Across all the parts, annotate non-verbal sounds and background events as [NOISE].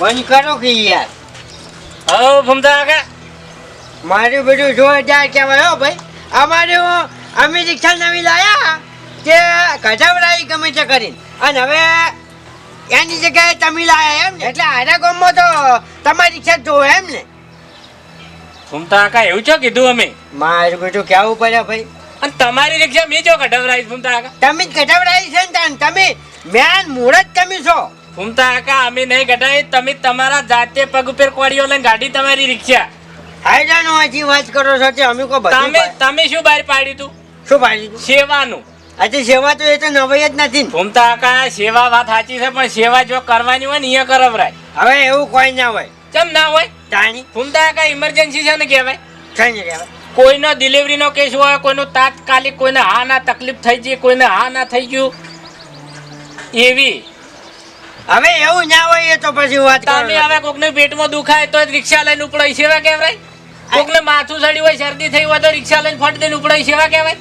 બંધ કરો કે યાર? હો ફૂમતા કાકા મારું બધું જોરદાર કહેવાય હો ભાઈ. અમારે અમે રિક્ષા નવી લાયા તે કઢાવડાઈ ગમે તે કરીને. અને હવે એની જગ્યાએ તમે લાયા એમ ને? એટલે આરા ગામમાં તો તમારી રિક્ષા જોવે એમ ને? ફૂમતા કાકા એવું છો કીધું અમે? મારું બધું કહેવું પડે ભાઈ. અને તમારી રિક્ષા મેં જો કઢાવડાઈ ફૂમતા કાકા તમે જ કઢાવડાઈ છે ને તમે મેન જ તમે છો. ફૂમતા કાકા અમે નહીં કઢાવી તમે તમારા જાતે પગ ઉપર કોડીઓ લઈને ગાડી તમારી રિક્ષા. હાઈડાનો હજી વાત કરો છો તે અમે કો તમે તમે શું બહાર પાડ્યું તું? શું પાડી સેવાનું. આજે સેવા તો એ તો નવાઈ જ નથી ઘૂમતા કાકા સેવા વાત સાચી છે પણ સેવા જો કરવાની હોય ને અહીંયા કરવરાય. હવે એવું કોઈ ના હોય. કેમ ના હોય? તાણી. ઘૂમતા કાકા ઇમરજન્સી છે ને કહેવાય? થઈ ને કહેવાય. કોઈનો ડિલિવરીનો કેસ હોય કોઈનો તાત્કાલિક કોઈને હા ના તકલીફ થઈ ગઈ કોઈને હા ના થઈ ગયું. એવી. હવે એવું ના હોય એ તો પછી વાત કરો તમે હવે કોકને પેટમાં દુખાય તો રિક્ષા લઈને ઉપડાય સેવા કહેવાય? કોકને માથું સડ્યું હોય શરદી થઈ હોય તો રિક્ષા લઈને ફટ દઈને ઉપડાઈ સેવા કહેવાય?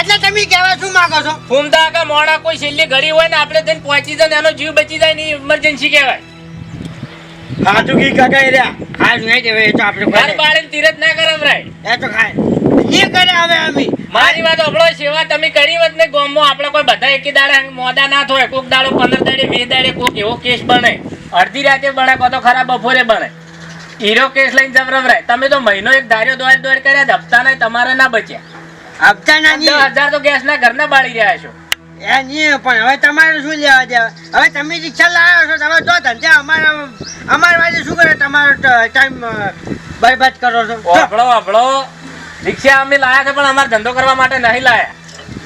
એટલે તમે કહેવા શું માંગો છો? ફૂમતા કે મોડા કોઈ છેલ્લી ઘડી હોય ને આપણે તેને પહોંચી જાય એનો જીવ બચી જાય ને ઇમરજન્સી કહેવાય. સાચું કી કાકા રહ્યા હા નહીં કહેવાય એ તો આપણે ઘર કરે બાળીને તીરજ ના કરાવરાય. એ તો ખાય. એ કરે હવે અમે. મારી વાત આપણો સેવા તમે કરી હોત ને ગામમાં આપણે કોઈ બધા એકી દાડે મોડા ના થાય કોક દાડો પંદર દાડે વીસ દાડે કોક એવો કેસ બને. અડધી રાતે બને કો તો ખરા બપોરે બને. હીરો કેસ લઈને જવરવરાય તમે તો મહિનો એક ધાર્યો દોડ દોડ કર્યા હપ્તા નહીં તમારે ના બચ્યા. હપ્તા ના દસ હજાર તો ગેસ ના ઘરના બાળી રહ્યા છો. એ નહીં પણ હવે તમારે શું લેવા દેવા? હવે તમે રિક્ષા લાવ્યો છો તમે જો ધંધે અમારા અમારા વાળે શું કરે? તમારો ટાઈમ બરબાદ કરો છો. આપણો અબળો રિક્ષા અમે લાયા છે પણ અમારે ધંધો કરવા માટે નહીં લાયા.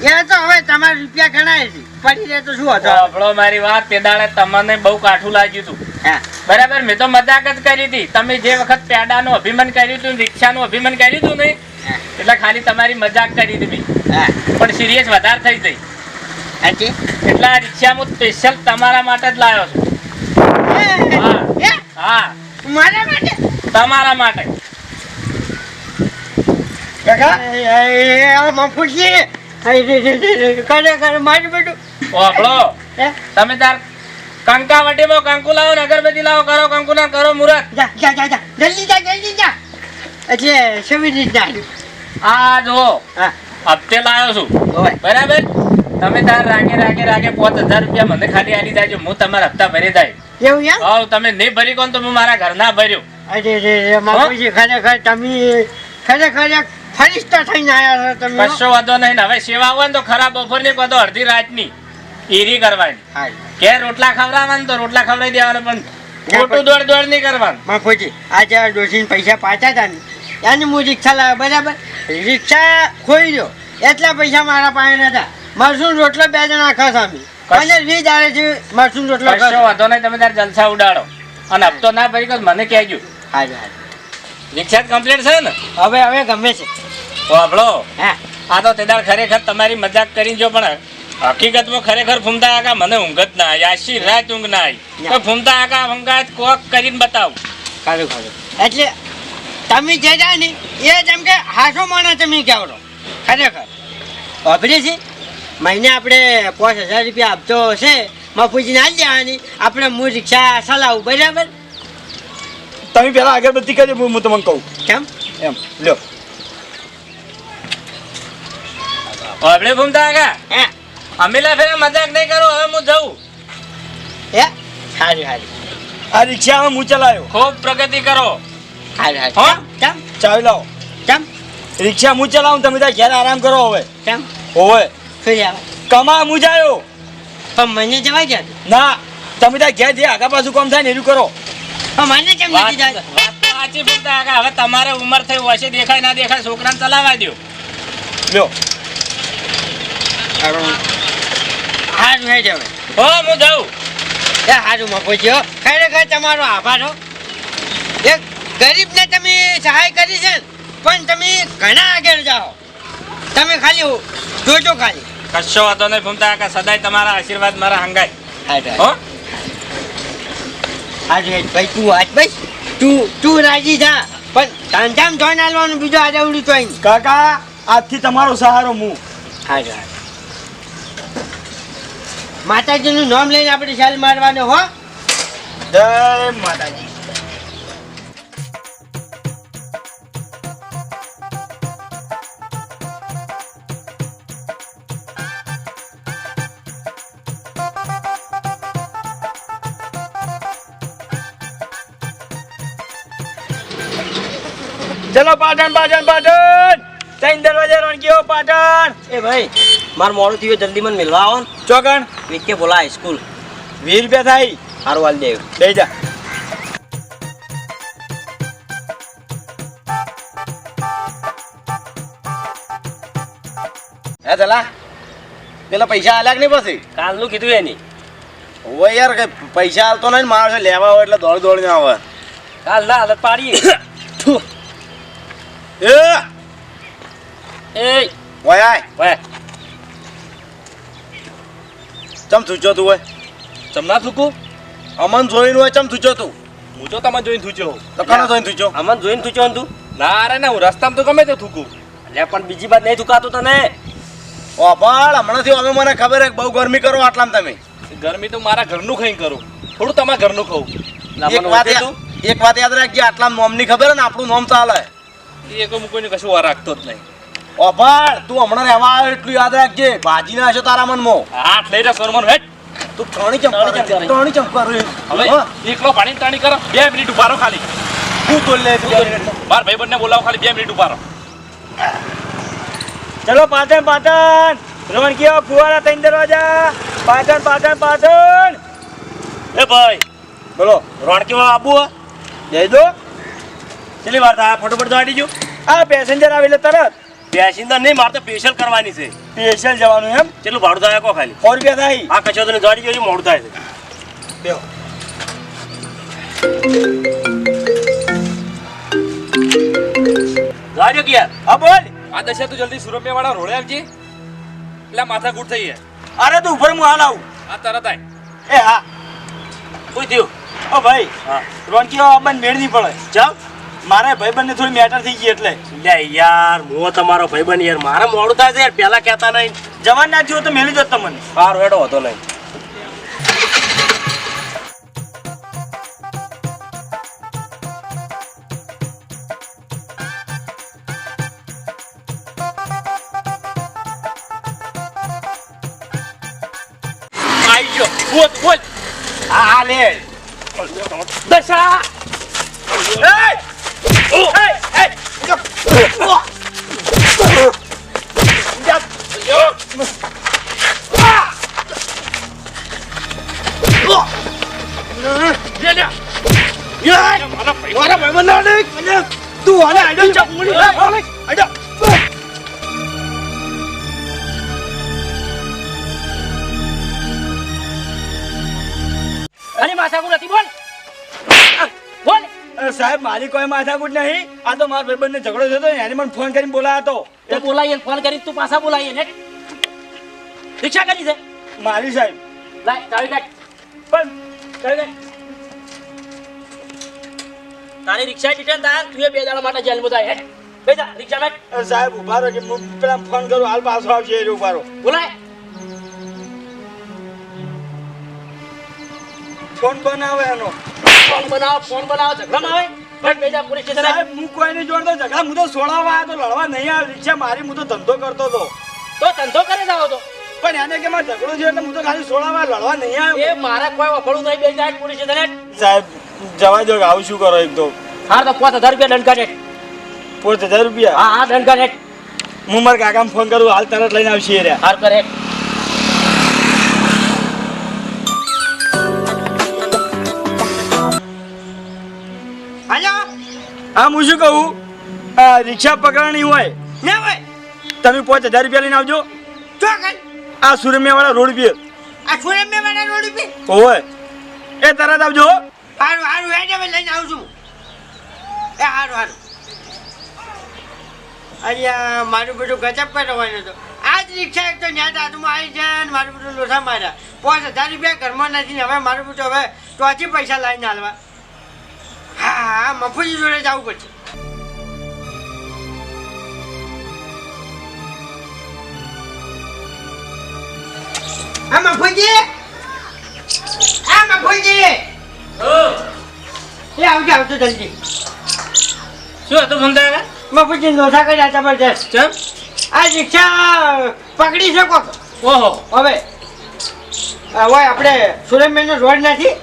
એ તો હવે તમારા રૂપિયા ગણાય છે. પડી રહે તો શું હતો? અબળો મારી વાત તમને બહુ કાઠું લાગ્યું હતું. હા. બરાબર મેં તો મજાક જ કરી હતી. તમે જે વખત પેડાનું અભિમાન કર્યું હતું રિક્ષાનું અભિમાન કર્યું હતું ને એટલે ખાલી તમારી મજાક કરી હતી હા. પણ સિરિયસ વધારે થઈ ગઈ. સાચી એટલા રિક્ષા હું સ્પેશિયલ તમારા માટે જ લાવ્યો છું. હા. તમારા માટે કાકા એ, એ, એ, મફુજી એ, રે, રે, રે, રે, કરે કરે મારું બેટું ઓભળો એ, તમે તાર કંકા કંકાવટીમાં કંકુ લાવો ને અગરબત્તી લાવો કરો કંકુ ના કરો મુરત. જા જા જા જા. જલ્દી જા જલ્દી જા. એટલે આ જો હા. હપ્તે લાવ્યો છું. બરાબર? તમે તાર રાગે રાગે રાગે પાંચ હજાર રૂપિયા મને ખાલી આલી છે હું તમારા હપ્તા ભરી જાય એવું યાર હાવ તમે નહીં ભરી કોણ તો હું મારા ઘરના ભર્યું. અરે રે રે મફુજી ખરેખર તમે ખરેખર એક ફરિશ્તા થઈને આવ્યા છો તમે. કશો વાંધો નહીં હવે સેવા હોય ને તો ખરા બપોરની કહો તો અડધી રાતની. ઈરી કરવાની. કે રોટલા ખવડાવવાના તો રોટલા ખવડાવી દેવાના પણ ખોટું દોડ દોડ નહીં કરવાનું. મફુજી આજે આ ડોશીને પૈસા પાછા હતા ને એની હું રિક્ષા લાવ્યો બરાબર? રિક્ષા ખોઈ ગયો. એટલા પૈસા મારા પાસે નતા. મરસું રોટલો બે જણા ખાસ અમે અને વી જાણે છે મરસું રોટલો કશો વાંધો નહીં તમે તાર જલસા ઉડાડો. અને હપ્તો ના ભરી મને કહેજો. હા રિક્ષા કમ્પ્લીટ છે ને? હવે હવે ગમે છે. વાપડો હા. આ તો તેદાર ખરેખર તમારી મજાક કરી જો પણ હકીકતમાં ખરેખર ફૂમતા આકા મને ઊંઘ જ ના આવી. આશી રાત ઊંઘ ના આવી. તો ફૂમતા આકા ફંગાત કોક કરીને બતાવ. ખારું ખારું એટલે તમે જે જાય ને એ જેમ કે હાસો માણસ તમે કહેવડો ખરેખર. વાપરી છે? મહિને આપણે પાંચ હજાર રૂપિયા આપતો હશે મફુજીને આવી જવાની આપણે હું રિક્ષા ચલાવું બરાબર? તમે પેલા અગરબત્તી કરજો હું હું તમને કહું. કેમ? એમ લ્યો. આપણે ભૂમતા આકા હે. અમે લા ફેરા મજાક નહીં કરો હવે હું જઉં. હે? સારું સારું આ રિક્ષામાં હું ચલાવ્યો. ખૂબ પ્રગતિ કરો. સારું હો? સારું કેમ? ચાવી લાવો. કેમ? રિક્ષા હું ચલાવું તમે ત્યાં ઘેર આરામ કરો હવે. કેમ? હોવે. કમા હું જાયો? પણ મને જવા દે ના તમે ત્યાં ઘેર જે આગા પાછું કામ થાય ને એનું કરો. મને કેમ નથી જાય સાચી ભૂલતા હવે તમારે ઉંમર થઈ હશે દેખાય ના દેખાય છોકરાને ચલાવવા દો લ્યો. સારું. સારું હે જવે હો હું જાઉં. એ સારું મફુજી હો. ખરેખર તમારો આભાર હો. એક ગરીબને તમે સહાય કરી છે ને, પણ તમે ઘણા આગળ જાઓ. તમે ખાલી જોજો ખાલી. કશો વાંધો નહીં ફૂમતા આકા સદાય તમારા આશીર્વાદ મારા હંગાય. હો? હારું ભાઈ તું આજ ભાઈ તું તું રાજી થા. પણ ધંધામ જોઈને આલવાનું બીજું આજે ઉડી તો કાકા આજથી તમારો સહારો હું હારું. માતાજીનું નામ લઈને આપણે શાલ મારવાનો હો. જય માતાજી. ચલો પાટણ પાટણ પાટણ. ત્રણ દરવાજા રણકીઓ પાટણ. એ ભાઈ માર મોડું થયું જલ્દી મને મિલવા આવો ને. ચોકણ. વિકે બોલા હાઈસ્કૂલ વીસ રૂપિયા થાય. હારું વાલ દેવ લઈ જા. હે ચલા પેલા પૈસા આલ્યા કે નહીં પછી? કાલનું કીધું એની. હવે યાર કે પૈસા આલતો નહીં માણસે લેવા હોય એટલે દોડ દોડીને આવે. કાલ ના હાલત પાડી [COUGHS] એ. એ. ઓય આય. ચમ થૂચો તું હોય ચમના થૂકું? અમન જોઈને હોય ચમ થૂચો તું? હું જો તમે જોઈને થૂચ્યો તો કોને જોઈને થૂચો અમન જોઈને થૂચ્યો તું? ના અરે ના હું રસ્તામાં તો ગમે તે થૂકું. એટલે પણ બીજી વાત નહીં થુકાતું તને? ઓ બાળ હમણાંથી અમે મને ખબર હે બહુ ગરમી કરો આટલામાં તમે. ગરમી તો મારા ઘરનું ખાઈને કરું. થોડું તમારા ઘરનું ખાવું એક વાત એક વાત યાદ રાખજે આટલા નોમની ખબર ને આપણું નોમ ચાલે એ કોઈ કોઈને કશું વાર રાખતો જ નહીં. ઓભાળ તું હમણાં રહેવા આવ્યો એટલું યાદ રાખજે. ભાજી ના હશે તારા મનમાં. હાથ લઈ જા સોરમન હેટ તું ત્રણી ચંપા ત્રણી ચંપ હવે એકલો પાણી ત્રણી કરો બે મિનિટ ઊભા રહો ખાલી. તું તો લે બાર ભાઈ બંને બોલાવો ખાલી બે મિનિટ ઊભા રહો. ચલો પાટણ પાટણ રણકીઓ ફુવારા ત્રણ દરવાજા. પાટણ પાટણ પાટણ એ ભાઈ બોલો. રોણકી આબુ જઈ દો. કેટલી વાર થાય? ફટોફટ દોડી જો આ પેસેન્જર આવે એટલે તરત. પેસેન્જર નહીં મારે તો સ્પેશિયલ કરવાની છે. સ્પેશિયલ જવાનું એમ? કેટલું ભાડું થાય કો ખાલી? સો રૂપિયા થાય. આ કચો તો ગાડી જોજો મોડું થાય છે. બેહો. કે યાર હા બોલ. આ દશા તું જલ્દી સુરમ્ય વાળા રોડે આવજે. એટલે માથા ગુટ થઈ જાય. અરે તું ઉપર હું હાલ આવું. આ તરત આય. એ હા. કોઈ થયું. ઓ ભાઈ હા. રોનકીઓ આપણને મેળ નહીં પડે. ચાલ મારે ભાઈબંધ થોડી મેટર થઈ ગઈ એટલે. લે યાર હું તમારો ભાઈબંધ યાર. મારે મોડું થાય છે યાર પેલા કહેતા નહીં. જવાન ના થયો તો મેલી દો તમને. સારું એડો હતો નહીં. બોલ બોલ. હા લે. દશા. મારા ભાઈબંધ ના લે સાહેબ મારી કોઈ માથાકૂટ નહીં. આ તો મારા ભાઈબંધ ઝઘડો થયો એને મને ફોન કરીને બોલાયો હતો તો બોલાવીએ ફોન કરી તું પાછા બોલાવીએ ને રિક્ષા કરી છે. મારી સાહેબ. લાય ચાવી પણ ચાવી કાઢ તારી રિક્ષા રિટર્ન થાય તું બે દાડા માટે જેલમાં જાય હેડ. રિક્ષા મેં સાહેબ ઊભા રહો કે હું પેલા ફોન કરું હાલ પાછો આવશે એ ઊભા રહો. બોલાય. ફોન બનાવે એનો ફોન બનાવો ફોન બનાવો ઝઘડામાં આવે? સાહેબ હું કોઈને જોડતો ઝઘડા હું તો સોડાવા આવ્યો તો લડવા નહીં આવ્યો રિક્ષા મારી હું તો ધંધો કરતો હતો. તો ધંધો કરે જાવ તો. પણ એને કે મારે ઝઘડો છે એટલે હું તો ખાલી સોડાવા લડવા નહીં આવ્યો. એ મારા કોઈ વફળું નહીં બે જાય પોલીસ સ્ટેશન સાહેબ જવા દો આવું શું કરો એક તો. હાર તો પાંચ હજાર રૂપિયા દંડ કાઢે. પોચ હજાર રૂપિયા? હા હા દંડ કાઢે. હું મારા કાકાને ફોન કરું હાલ તરત લઈને આવશે એ હાર કરે. હા હું શું કહું? આ રિક્ષા પકડવાની હોય. ના ભાઈ તમે પાંચ હજાર રૂપિયા લઈને આવજો. આ સુરમિયાવાળા રોડ પર આ સુરેમ મેં રોડ પે હોય એ તરત આવજો. હારું હારું હેડ હવે લઈને આવું છું એ સારું સારું અહીંયા મારું બધું ગજબ કરવાનું હતું. આ જ રિક્ષા એક તો ન્યા હાથમાં આવી છે ને મારું બધું લોઠા માર્યા. પાંચ હજાર રૂપિયા ઘરમાં નથી હવે મારું બધું હવે ટોચી પૈસા લાવીને હાલવા. હા હા મફુજી જોડે જવું પડશે. હા મફુજી? આ મફુજી? એ આવજો આવજો જલ્દી. શું હતું ફૂમતા મફુજી નોંધા કર્યા જબરજસ્ત ચમ? આ રિક્ષા પકડી શકો? ઓહો. હવે હવે આપણે સુરેશભાઈનો રોડ નથી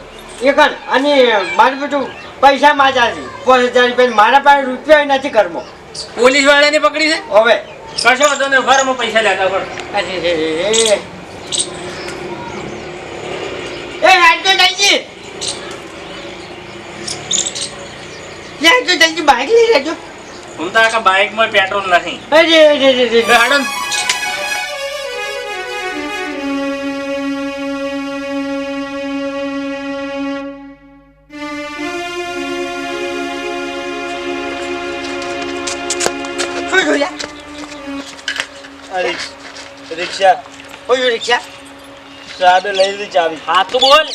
એક જ અને મારું બધું પૈસા માજા છે પાંચ હજાર રૂપિયા મારા પાસે રૂપિયા નથી ઘરમાં. પોલીસ વાળાને પકડી છે? હવે. કશો નહીં ઊભા પૈસા લેતા પણ અરે. એ રાજતો જલ્દી. તો જલ્દી બાઇક લઈ લેજો. ફૂમતા કાકા બાઇકમાં પેટ્રોલ નથી અરે રે રે રિક્ષા. કોઈ રિક્ષા? સાહેબે લઈ લીધી ચાવી. હાથું બોલ.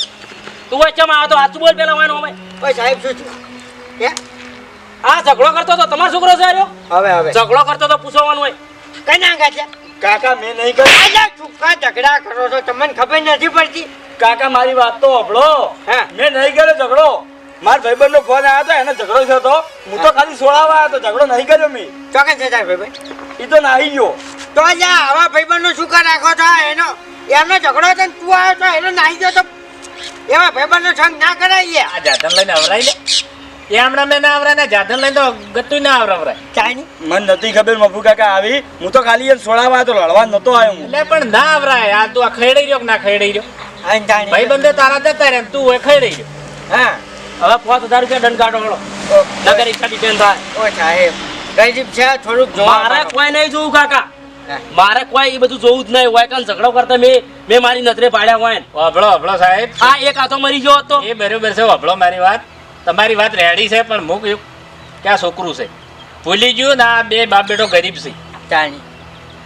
તું વચ્ચે માં આવ્યો તો હાથું બોલ પેલા વાયનો અમે ઓય સાહેબ શું હે? આ ઝઘડો કરતો તો તમારો છોકરો છે આર્યો હવે હવે. ઝઘડો કરતો તો પૂછવાનું હોય. કઈ ના ગયા કાકા મેં નહીં કર્યું આજા ચૂકા ઝઘડા કરો છો? તમને ખબર નથી પડતી? કાકા મારી વાત તો હંભળો હા. મેં નહીં કર્યો ઝઘડો. મારા ભાઈબંધ નો ફોન આવ્યો હતો એને ઝઘડો થયો હતો હું તો ખાલી સોળાવા આવ્યો હતો ઝઘડો નહીં કર્યો મેં. ચોકે છે ભાઈ એ તો નાહી ગયો. તો જા આવા ભાઈબંધનો શું કર રાખો છો? એનો એમનો ઝઘડો હતો ને તું આવ્યો તો એનો નાહી ગયો તો. એવા ભાઈબંધનો સંગ ના કરાય આ જાધન લઈને અવરાય લે. એ હમણાં મેં ના આવરાય ને જાધન લઈને તો ગતું ના આવરાવરાય. ચાની મને નથી ખબર મફુ કાકા આવી. હું તો ખાલી એને સોળાવા તો લડવા નતો આવ્યો હું. એટલે પણ ના આવરાય. આ તું આ ખૈડાઈ રહ્યો કે ના ખૈડાઈ રહ્યો? ભાઈ બંધે તારા જતા રહે તું હોય ખૈડાઈ રહ્યો. હા. હવે પાંચ હજાર રૂપિયા દંડ કાઢો હળો. નગર ઈચ્છા ડિટેન થાય. ઓ સાહેબ ગરીબ છે થોડુંક મારા મારે કોઈ નહીં જોવું કાકા. મારે કોઈ એ બધું જોવું જ નહીં. હોય કારણ ઝઘડો કરતા મેં મેં મારી નજરે પાડ્યા હોય. ને. અભળો અભળો સાહેબ. આ એક હાથો મરી ગયો હતો. એ બરોબર છે અભળો મારી વાત. તમારી વાત રેડી છે પણ મુક ક્યાં છોકરું છે? ભૂલી ગયું ને આ બે બાપ બેટો ગરીબ છે.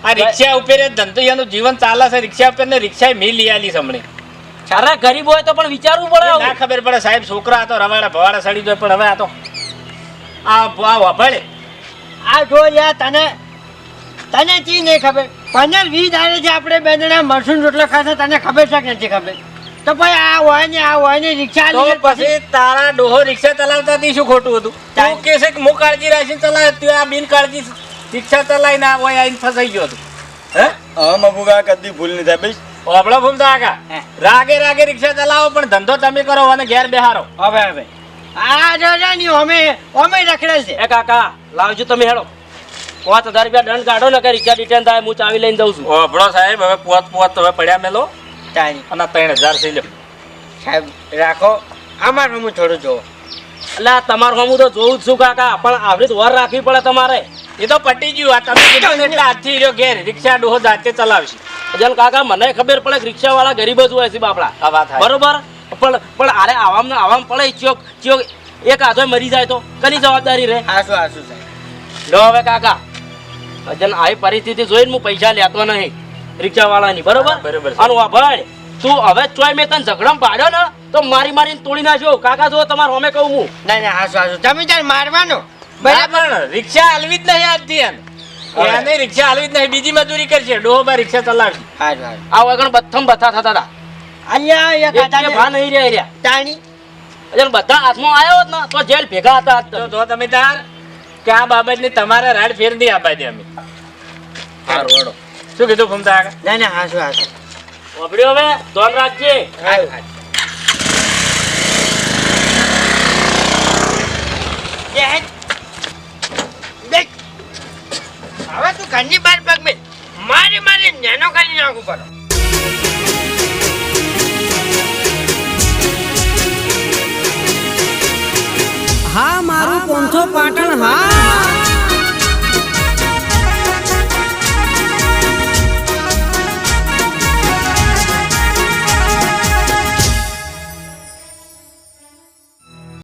આ રિક્ષા ઉપર જ ધંધો જીવન ચાલે છે. રિક્ષા ઉપર ને રિક્ષા મેં લઈ આલી સમણી સારા ગરીબ હોય તો પણ વિચારવું પડે ના ખબર પડે સાહેબ છોકરા આ તો રવાડા ભવાડા સડી જાય પણ હવે આ તો આ આ વાપરે આ જો યાર તને તને ચી નહીં ખબર? પંદર વીસ દાડે છે આપણે બે જણા મરસું રોટલા ખાતા તને ખબર છે કે નથી ખબર? તો ભાઈ આ હોય ને આ હોય ને રિક્ષા તો પછી તારા ડોહો રિક્ષા ચલાવતા તી શું ખોટું હતું? તું કે છે કે હું કાળજી રાખીને ચલાવે તું આ બિન કાળજી રિક્ષા ચલાવીને ના હોય આઈને ફસાઈ ગયો હતું. હે? હા મફુ કા કદી ભૂલ નહીં થાય ભાઈ ભૂલ તો આગા. રાગે રાગે રિક્ષા ચલાવો પણ ધંધો તમે કરો અને ઘેર બેહારો. હવે હવે. આ જો છે ને અમે અમે રખડે છે. એ કાકા લાવજો તમે હેડો. પાંચ હજાર રૂપિયા દંડ કાઢો ને કે રિક્ષા ડિટેન થાય હું ચાવી લઈને જઉં છું. ઓબળો સાહેબ હવે પોત પોત હવે પડ્યા મેલો? ચાની અને ત્રણ હજાર થઈ લો સાહેબ રાખો. અમારું હું થોડું જોવો એટલે આ તમારું હું તો જોઉં જ છું કાકા પણ આવડી તો વર રાખવી પડે તમારે. એ તો પટી ગયું આ તમે કીધું એટલે આજથી રહ્યો ઘેર રિક્ષા ડોહો જાતે ચલાવશે. જલ કાકા મને ખબર પડે કે રિક્ષા વાળા ગરીબ જ હોય છે બાપડા. બરોબર? પણ પણ અરે આવામ ને આવામ પડે ચોક ચોક એક હાથો મરી જાય તો. કની જવાબદારી રે? આસુ આસુ સાહેબ. લો હવે કાકા. અજન આવી પરિસ્થિતિ જોઈને હું પૈસા લેતો નહીં. રિક્ષા વાળાની બરોબર? હા, બરોબર. અને વાભાઈ તું હવે ચોય મેં તને ઝઘડમ પાડ્યો ને તો મારી મારીને તોડી નાખ્યો. કાકા જો તમારે અમે કહું હું. ના ના આસુ આસુ તમે તાર મારવાનો? બરાબર. રિક્ષા હાલવી જ નહીં આજથી એમ. એને રિક્ષા હાલવી જ નહીં. બીજી મજૂરી કરશે. ડોહો બા રિક્ષા ચલાવશે. હારું આ વગણ બથમ બથા થતા હતા. અહીંયા એક એક ભા નહીં રહ્યા રહ્યા. તાણી અજન બધા હાથમાં આવ્યો હોત ને તો જેલ ભેગા હતા. તો તમે તાર કે આ બાબતની તમારે રાડ ફેર નહીં આપવા દે અમે. હારું. શું કીધું ફમતા ના ના હાસુ હાસુ. વાપર્યો હવે? ધોન રાખજે. હવે તું ઘરની બાર પગ મેં મારી મારી નેનો કરી નાખું પડો મારું પંથો પાટણ હા.